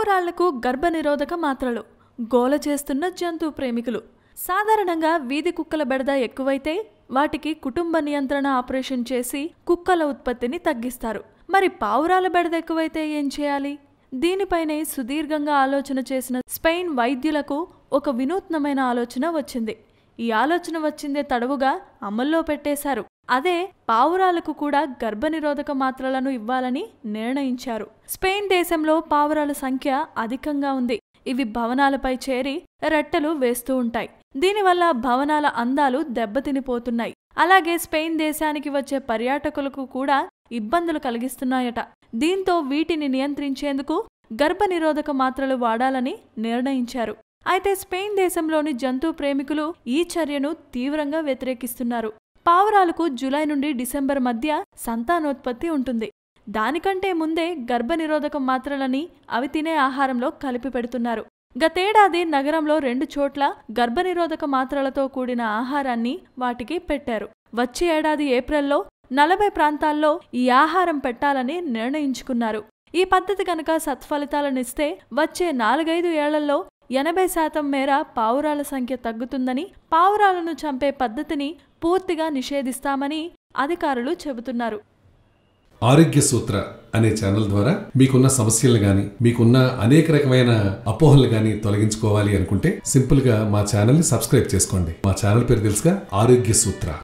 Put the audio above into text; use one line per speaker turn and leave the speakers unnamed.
పావురాళ్ళకు గర్భనిరోధక మాత్రలు గోల చేస్తున్న జంతు ప్రేమికులు. సాధారణంగా వీధి కుక్కల బెడద ఎక్కువైతే వాటికి కుటుంబ నియంత్రణ ఆపరేషన్ చేసి కుక్కల ఉత్పత్తిని తగ్గిస్తారు. మరి పావురాల బెడద ఎక్కువైతే ఏం చేయాలి? దీనిపైనే సుదీర్ఘంగా ఆలోచన చేసిన స్పెయిన్ వైద్యులకు ఒక వినూత్నమైన ఆలోచన వచ్చింది. ఈ ఆలోచన వచ్చిందే తడవుగా అమల్లో పెట్టేశారు. అదే పావురాలకు కూడా గర్భనిరోధక మాత్రలను ఇవ్వాలని నిర్ణయించారు. స్పెయిన్ దేశంలో పావురాల సంఖ్య అధికంగా ఉంది. ఇవి భవనాలపై చేరి రెట్టెలు వేస్తూ ఉంటాయి. దీనివల్ల భవనాల అందాలు దెబ్బతినిపోతున్నాయి. అలాగే స్పెయిన్ దేశానికి వచ్చే పర్యాటకులకు కూడా ఇబ్బందులు కలిగిస్తున్నాయట. దీంతో వీటిని నియంత్రించేందుకు గర్భనిరోధక మాత్రలు వాడాలని నిర్ణయించారు. అయితే స్పెయిన్ దేశంలోని జంతు ప్రేమికులు ఈ చర్యను తీవ్రంగా వ్యతిరేకిస్తున్నారు. పావురాలకు జూలై నుండి డిసెంబర్ మధ్య సంతానోత్పత్తి ఉంటుంది. దానికంటే ముందే గర్భనిరోధక మాత్రలని అవి తినే ఆహారంలో కలిపి పెడుతున్నారు. గతేడాది నగరంలో రెండు చోట్ల గర్భనిరోధక మాత్రలతో కూడిన ఆహారాన్ని వాటికి పెట్టారు. వచ్చే ఏడాది ఏప్రిల్లో నలభై ప్రాంతాల్లో ఈ ఆహారం పెట్టాలని నిర్ణయించుకున్నారు. ఈ పద్ధతి కనుక సత్ఫలితాలనిస్తే వచ్చే నాలుగైదు ఏళ్ళలో ఎనభై శాతం మేర పావురాల సంఖ్య తగ్గుతుందని పావురాలను చంపే పద్ధతిని పూర్తిగా నిషేధిస్తామని అధికారులు చెబుతున్నారు.
ఆరోగ్య సూత్ర అనే ఛానల్ ద్వారా మీకున్న సమస్యలు గాని మీకున్న అనేక రకమైన అపోహలు గాని తొలగించుకోవాలి అనుకుంటే సింపుల్గా మా ఛానల్ని సబ్స్క్రైబ్ చేసుకోండి. మా ఛానల్ పేరు తెలుసుగా ఆరోగ్య సూత్ర.